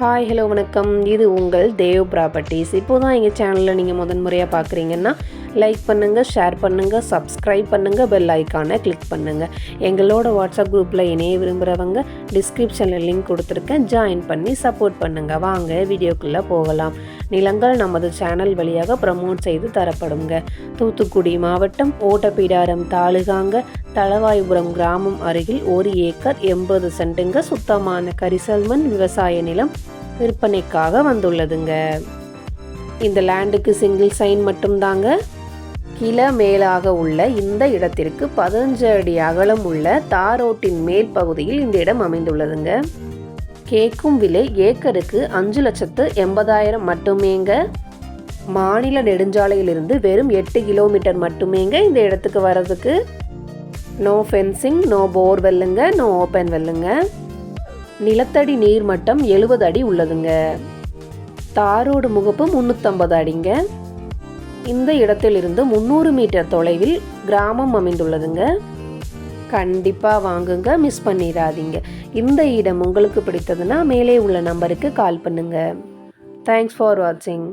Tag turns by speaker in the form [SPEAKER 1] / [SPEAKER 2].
[SPEAKER 1] Hi hello வணக்கம். இது உங்கள் தேவ் ப்ராப்பர்ட்டிஸ் இப்போ தான் எங்கள் சேனலில் நீங்கள் முதன் முறையாக பார்க்குறீங்கன்னா லைக் பண்ணுங்கள் ஷேர் பண்ணுங்கள் சப்ஸ்கிரைப் பண்ணுங்கள் பெல் ஐக்கானை கிளிக் பண்ணுங்கள் எங்களோட வாட்ஸ்அப் குரூப்பில் இணைய விரும்புகிறவங்க டிஸ்கிரிப்ஷனில் லிங்க் கொடுத்துருக்கேன். ஜாயின் பண்ணி சப்போர்ட் பண்ணுங்கள் வாங்க வீடியோக்குள்ளே போகலாம். நிலங்கள் நமது சேனல் வழியாக ப்ரமோட் செய்து தரப்படுங்க. தூத்துக்குடி மாவட்டம் ஓட்டப்பிடாரம் தாலுகாங்க தளவாய்புரம் கிராமம் அருகில் ஒரு ஏக்கர் எண்பது சென்ட்டுங்க சுத்தமான கரிசல்மண் விவசாய நிலம் விற்பனைக்காக வந்துள்ளதுங்க. இந்த லேண்டுக்கு சிங்கிள் சைன் மட்டும்தாங்க. கில மேலாக உள்ள இந்த இடத்திற்கு பதினஞ்சு அடி அகலம் உள்ள தாரோட்டின் மேல் பகுதியில் இந்த இடம் அமைந்துள்ளதுங்க. கேட்கும் விலை ஏக்கருக்கு அஞ்சு லட்சத்து எண்பதாயிரம் மட்டுமேங்க? மாநில நெடுஞ்சாலையிலிருந்து வெறும் எட்டு கிலோமீட்டர் மட்டுமேங்க இந்த இடத்துக்கு வர்றதுக்கு? நோ ஃபென்சிங் நோ போர் வெல்லுங்க நோ ஓப்பன் வெல்லுங்க நிலத்தடி நீர் மட்டம் எழுபது அடி உள்ளதுங்க. தாரோடு முகப்பு முந்நூற்றம்பது அடிங்க. இந்த இடத்திலிருந்து முந்நூறு மீட்டர் தொலைவில் கிராமம் அமைந்துள்ளதுங்க. கண்டிப்பாக வாங்குங்க மிஸ் பண்ணிடாதீங்க. இந்த இடம் உங்களுக்கு பிடித்ததுன்னா மேலே உள்ள நம்பருக்கு கால் பண்ணுங்கள் தேங்க்ஸ் ஃபார் வாட்சிங்